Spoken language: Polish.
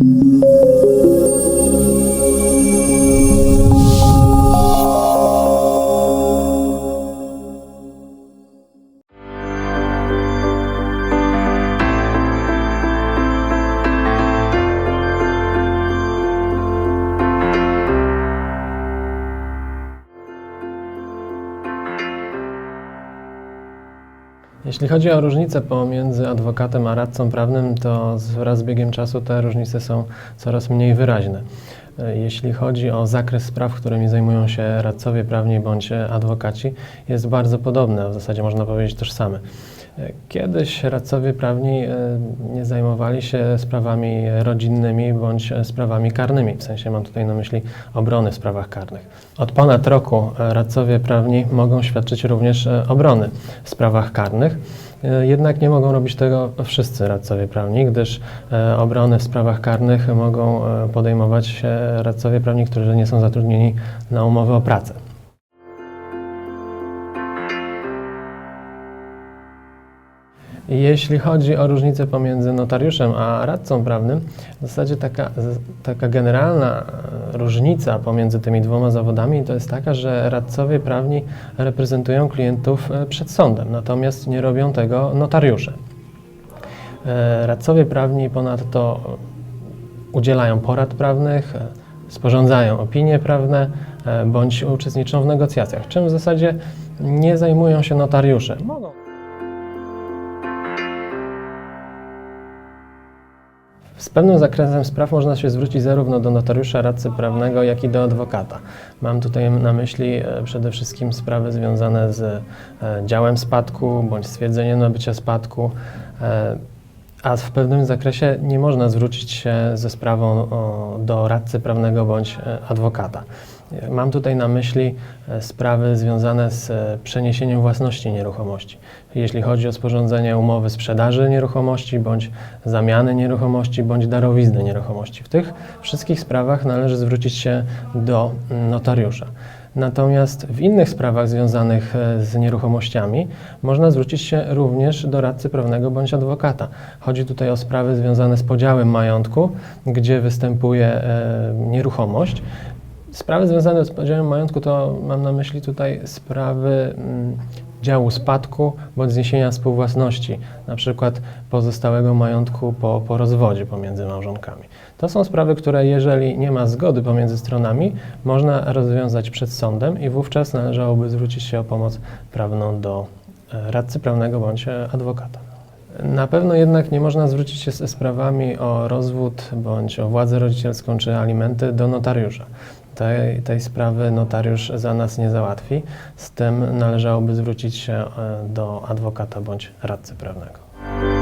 Thank you. Jeśli chodzi o różnice pomiędzy adwokatem a radcą prawnym, to wraz z biegiem czasu te różnice są coraz mniej wyraźne. E, Jeśli chodzi o zakres spraw, którymi zajmują się radcowie prawni bądź e, adwokaci, jest bardzo podobny, a w zasadzie można powiedzieć tożsamy. Kiedyś radcowie prawni e, nie zajmowali się sprawami rodzinnymi bądź sprawami karnymi, w sensie mam tutaj na myśli obrony w sprawach karnych. Od ponad roku e, radcowie prawni mogą świadczyć również e, obrony w sprawach karnych. Jednak nie mogą robić tego wszyscy radcowie prawni, gdyż obrony w sprawach karnych mogą podejmować radcowie prawni, którzy nie są zatrudnieni na umowę o pracę. Jeśli chodzi o różnicę pomiędzy notariuszem a radcą prawnym, w zasadzie taka, taka generalna e, różnica pomiędzy tymi dwoma zawodami to jest taka, że radcowie prawni reprezentują klientów e, przed sądem, natomiast nie robią tego notariusze. E, Radcowie prawni ponadto udzielają porad prawnych, sporządzają opinie prawne bądź uczestniczą w negocjacjach, czym w zasadzie nie zajmują się notariusze. Mogą. Z pewnym zakresem spraw można się zwrócić zarówno do notariusza, radcy prawnego, jak i do adwokata. Mam tutaj na myśli e, przede wszystkim sprawy związane z e, działem spadku bądź stwierdzeniem nabycia spadku, e, a w pewnym zakresie nie można zwrócić się ze sprawą do radcy prawnego bądź adwokata. Mam tutaj na myśli e, sprawy związane z e, przeniesieniem własności nieruchomości. Jeśli chodzi o sporządzenie umowy sprzedaży nieruchomości, bądź zamiany nieruchomości, bądź darowizny nieruchomości. W tych wszystkich sprawach należy zwrócić się do notariusza. Natomiast w innych sprawach związanych e, z nieruchomościami można zwrócić się również do radcy prawnego bądź adwokata. Chodzi tutaj o sprawy związane z podziałem majątku, gdzie występuje nieruchomość. Sprawy związane z podziałem majątku to mam na myśli tutaj sprawy mm, działu spadku bądź zniesienia współwłasności, na przykład pozostałego majątku po, po rozwodzie pomiędzy małżonkami. To są sprawy, które jeżeli nie ma zgody pomiędzy stronami, można rozwiązać przed sądem i wówczas należałoby zwrócić się o pomoc prawną do e, radcy prawnego bądź e, adwokata. Na pewno jednak nie można zwrócić się ze sprawami o rozwód bądź o władzę rodzicielską czy alimenty do notariusza. Tej, tej sprawy notariusz za nas nie załatwi, z tym należałoby zwrócić się e, do adwokata bądź radcy prawnego.